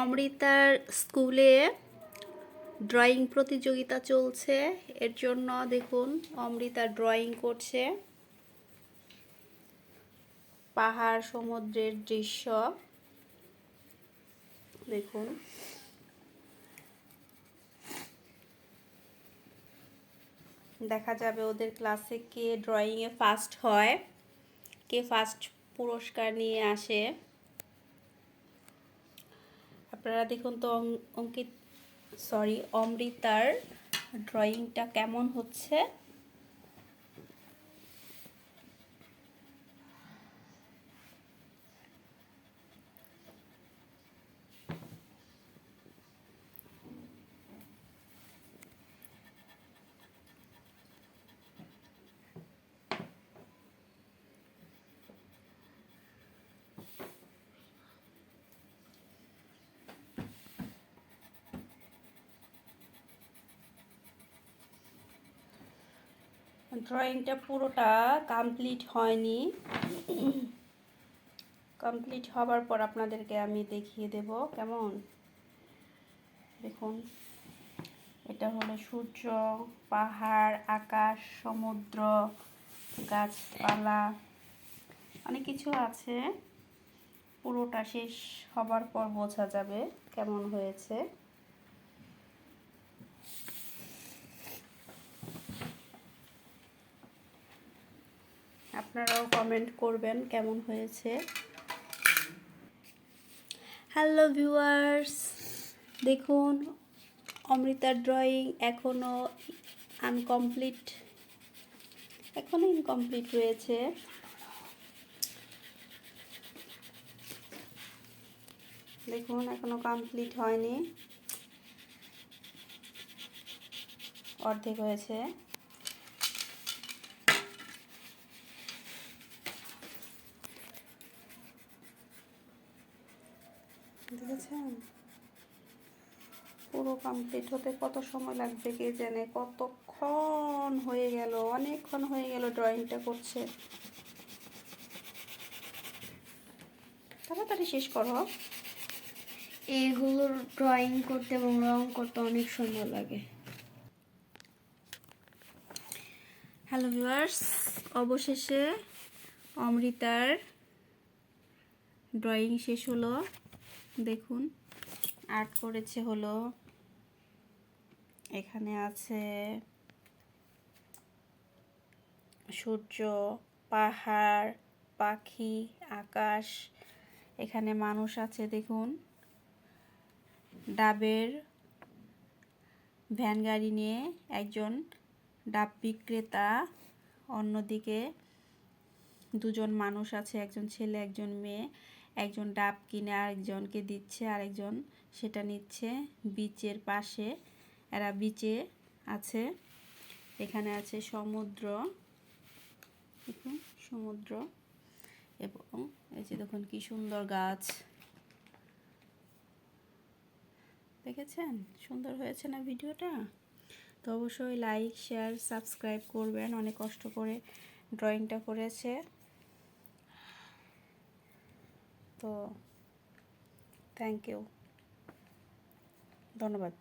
অমৃতার স্কুলে ড্রয়িং প্রতিযোগিতা চলছে। এর জন্য দেখুন, অমৃতা ড্রয়িং করছে। পাহাড় সমুদ্রের দৃশ্য। দেখুন। দেখা যাবে ওদের ক্লাসে কে ড্রয়িংয়ে ফার্স্ট হয়, কে ফার্স্ট পুরস্কার নিয়ে আসে। আপনারা দেখুন তো অঙ্কিত সরি অমৃতার ড্রয়িংটা কেমন হচ্ছে? ড্রয়িংটা পুরোটা কমপ্লিট হয়নি। কমপ্লিট হবার পর আপনাদেরকে আমি দেখিয়ে দেব, কেমন? দেখুন, এটা হলো সূর্য, পাহাড়, আকাশ, সমুদ্র, গাছপালা, অনেক কিছু আছে। পুরোটা শেষ হবার পর বোঝা যাবে কেমন হয়েছে। আপনারাও কমেন্ট করবেন কেমন হয়েছে। হ্যালো ভিউয়ার্স দেখুন, অমৃতার ড্রয়িং এখনও আনকমপ্লিট এখনও ইনকমপ্লিট রয়েছে দেখুন এখনও কমপ্লিট হয়নি। অর্ধেক হয়েছে। দেখেছেন পুরো কমপ্লিট হতে কত সময় লাগবে কে জানে? কতক্ষণ হয়ে গেল? অনেকক্ষণ হয়ে গেল ড্রয়িংটা করছে। তাড়াতাড়ি শেষ করো। এগুলোর ড্রয়িং করতে এবং রং করতে অনেক সময় লাগে। হ্যালো ভিউয়ার্স অবশেষে অমৃতার ড্রয়িং শেষ হলো। দেখুন। আর্ট করেছে হলো, এখানে আছে সূর্য, পাহাড়, পাখি, আকাশ, এখানে মানুষ আছে দেখুন। ডাবের ভ্যান গাড়ি নিয়ে একজন ডাব বিক্রেতা, অন্যদিকে দুজন মানুষ আছে, একজন ছেলে, একজন মেয়ে। একজন ডাব কিনে আরেকজনকে দিচ্ছে, আরেকজন সেটা নিচ্ছে। বিচের পাশে এরা বিচে আছে। এখানে আছে সমুদ্র। দেখুন, সমুদ্র। এবং এই যে দেখুন কি সুন্দর গাছ। দেখেছেন? সুন্দর হয়েছে না ভিডিওটা? তো অবশ্যই লাইক শেয়ার সাবস্ক্রাইব করবেন। অনেক কষ্ট করে ড্রয়িংটা করেছে। তো থ্যাংক ইউ ধন্যবাদ।